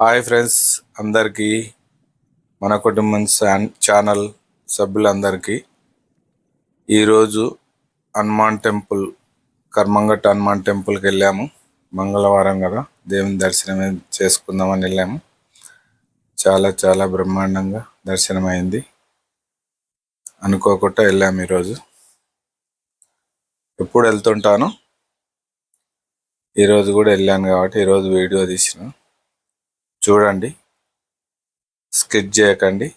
Hi friends అందరికీ మన కుటుంబం ఛానల్ సభ్యులందరికీ ఈరోజు హనుమాన్ టెంపుల్ కర్మంగట్ హనుమాన్ టెంపుల్కి వెళ్ళాము. మంగళవారం కదా దేవుని దర్శనం చేసుకుందామని వెళ్ళాము. చాలా చాలా బ్రహ్మాండంగా దర్శనం అయింది అనుకోకుండా వెళ్ళాము ఈరోజు. ఎప్పుడు వెళ్తుంటాను? ఈరోజు కూడా వెళ్ళాను కాబట్టి ఈరోజు వీడియో తీసిన. చూడండి. స్కిప్ చేయకండి.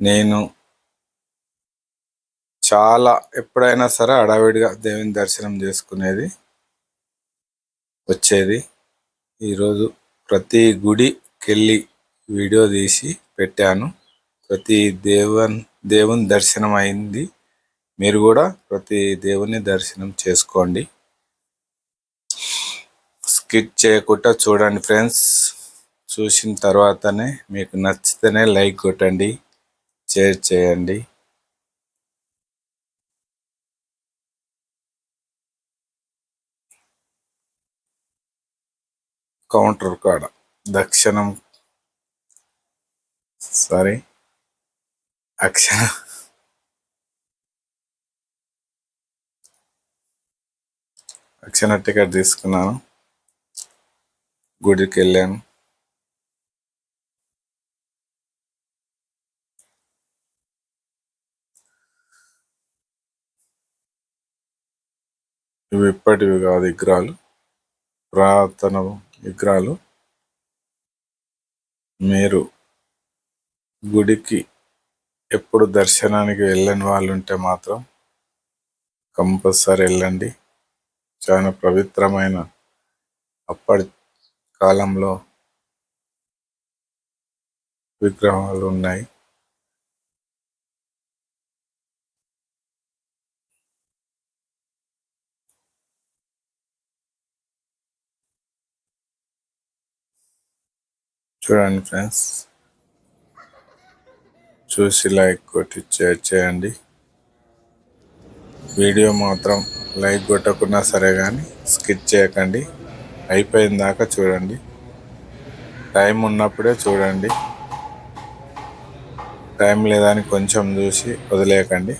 నేను చాలా ఎప్పుడైనా సరే హడావిడిగా దేవుని దర్శనం చేసుకునేది వచ్చేది. ఈరోజు ప్రతి గుడికి వెళ్ళి వీడియో తీసి పెట్టాను. ప్రతి దేవుని దేవుని దర్శనం అయింది. మీరు కూడా ప్రతి దేవుని దర్శనం చేసుకోండి. క్లిక్ చేయకుండా చూడండి ఫ్రెండ్స్. చూసిన తర్వాతనే మీకు నచ్చితేనే లైక్ కొట్టండి షేర్ చేయండి. కౌంటర్ కాడ దక్షిణం. సారీ అక్షర అక్షర టికెట్ తీసుకున్నాను. గుడికి వెళ్ళాను ఇవి ఇప్పటివి కాదు విగ్రహాలు. పురాతన విగ్రహాలు. మీరు గుడికి ఎప్పుడు దర్శనానికి వెళ్ళని వాళ్ళు ఉంటే మాత్రం కంపల్సరీ వెళ్ళండి. చాలా పవిత్రమైన అప్పటి కాలంలో విగ్రహాలు ఉన్నాయి. చూడండి ఫ్రెండ్స్. చూసి లైక్ కొట్టి షేర్ చేయండి. వీడియో మాత్రం లైక్ కొట్టకున్నా సరే కానీ స్కిప్ చేయకండి. అయిపోయిన దాకా చూడండి. టైం ఉన్నప్పుడే చూడండి. టైం లేదని కొంచెం చూసి వదిలేయకండి.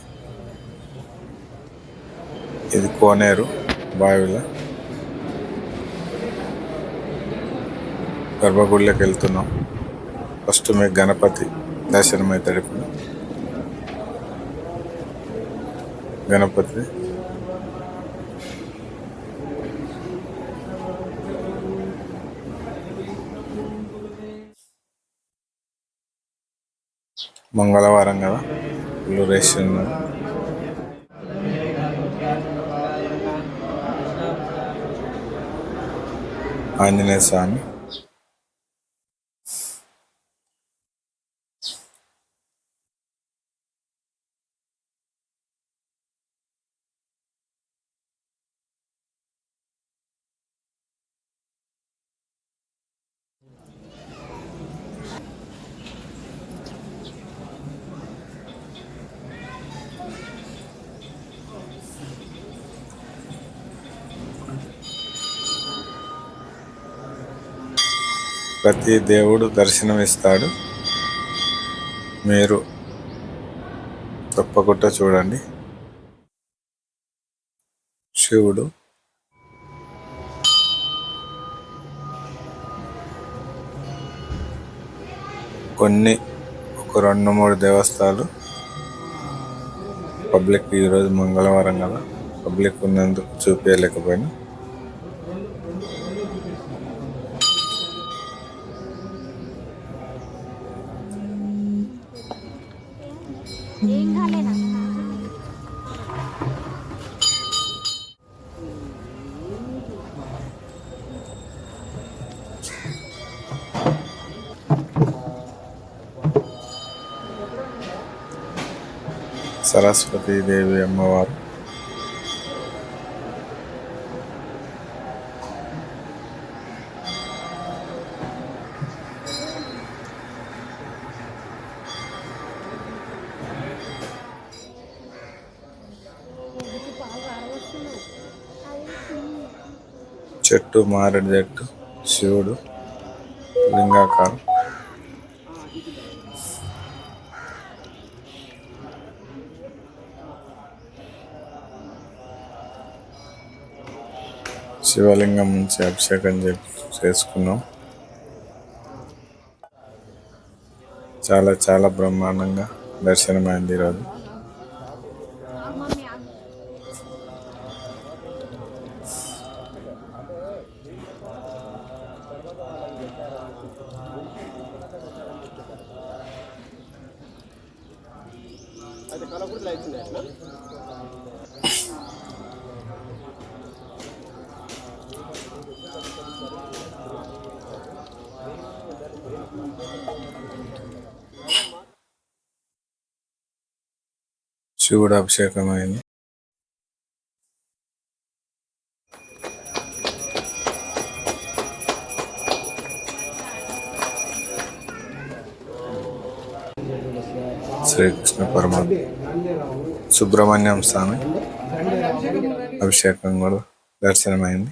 ఇది కోనేరు బావిలో. గర్భగుడిలోకి వెళ్తున్నాం. ఫస్ట్ మీకు గణపతి దర్శనం అవుతాడు ఇప్పుడు గణపతి మంగళవారం కదా. ఫుల్ రష్ ఉన్నారు ఆంజనేయ స్వామి. ప్రతి దేవుడు దర్శనం ఇస్తాడు మీరు తప్పకుండా చూడండి. శివుడు కొన్ని ఒక రెండు మూడు దేవస్థాలు పబ్లిక్ ఈరోజు మంగళవారం కదా. పబ్లిక్ ఉన్నందుకు చూపించలేకపోయినా ఏం కాలేనా సరస్వతి దేవి అమ్మవారు చెట్టు మారేడు చెట్టు శివుడు లింగాకారం. శివలింగం నుంచి అభిషేకం చేసుకున్నాం. చాలా చాలా బ్రహ్మాండంగా దర్శనమైంది ఈరోజు. మమ్మీ ఆగు. శివుడు అభిషేకం శ్రీకృష్ణ పరమాత్మ. సుబ్రహ్మణ్యం స్వామి. అభిషేకం కూడా దర్శనమైంది.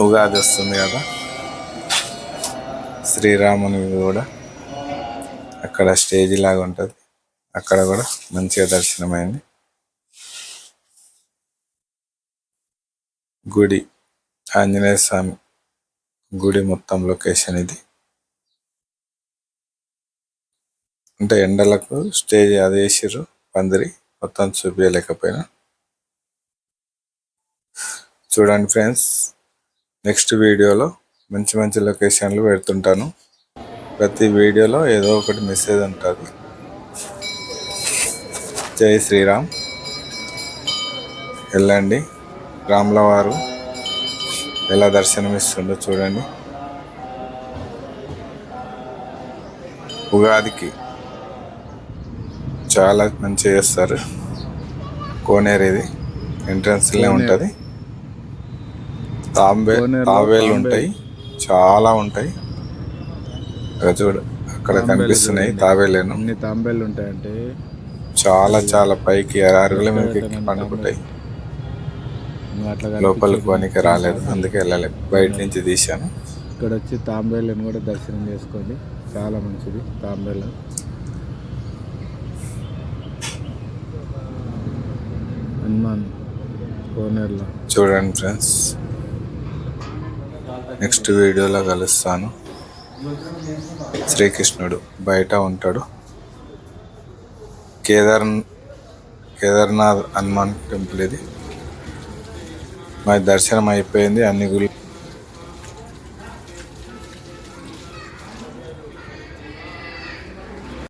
ఉగాది వస్తుంది కదా. శ్రీరాముని కూడా అక్కడ స్టేజ్ లాగా ఉంటుంది. అక్కడ కూడా మంచిగా దర్శనమైంది. గుడి. ఆంజనేయ స్వామి గుడి మొత్తం లొకేషన్ ఇది. అంటే ఎండలకు స్టేజ్ అది వేసిర్రు పందిరి మొత్తం చూపించలేకపోయినా చూడండి ఫ్రెండ్స్ నెక్స్ట్ వీడియోలో మంచి మంచి లొకేషన్లు పెడుతుంటాను. ప్రతి వీడియోలో ఏదో ఒకటి మెసేజ్ ఉంటుంది. జై శ్రీరామ్. వెళ్ళండి. రాములవారు. వారు ఎలా దర్శనమిస్తుండో చూడండి. ఉగాదికి చాలా మంచిగా చేస్తారు. కోనేరు ఇది. ఎంట్రన్స్లో ఉంటుంది. తాంబే తాబేలు. ఉంటాయి. చాలా ఉంటాయి. చూడు అక్కడ కనిపిస్తున్నాయి. తాబేలేను. తాంబేలు ఉంటాయంటే. చాలా చాలా పైకి అరుగుల మీదకి ఎక్కి పండుకుంటాయి. లోపలికి పోనీకి రాలేదు. అందుకే వెళ్ళలేదు బయట నుంచి తీశాను. ఇక్కడ వచ్చి తాంబేలను కూడా దర్శనం చేసుకోండి. చాలా మంచిది తాంబేలు హనుమాన్ కోనేరులో. చూడండి ఫ్రెండ్స్. నెక్స్ట్ వీడియోలో కలుస్తాను. శ్రీకృష్ణుడు బయట ఉంటాడు. కేదార్ కేదార్నాథ్ హనుమాన్ టెంపుల్ ఇది. మరి దర్శనం అయిపోయింది. అన్ని గుళ్ళు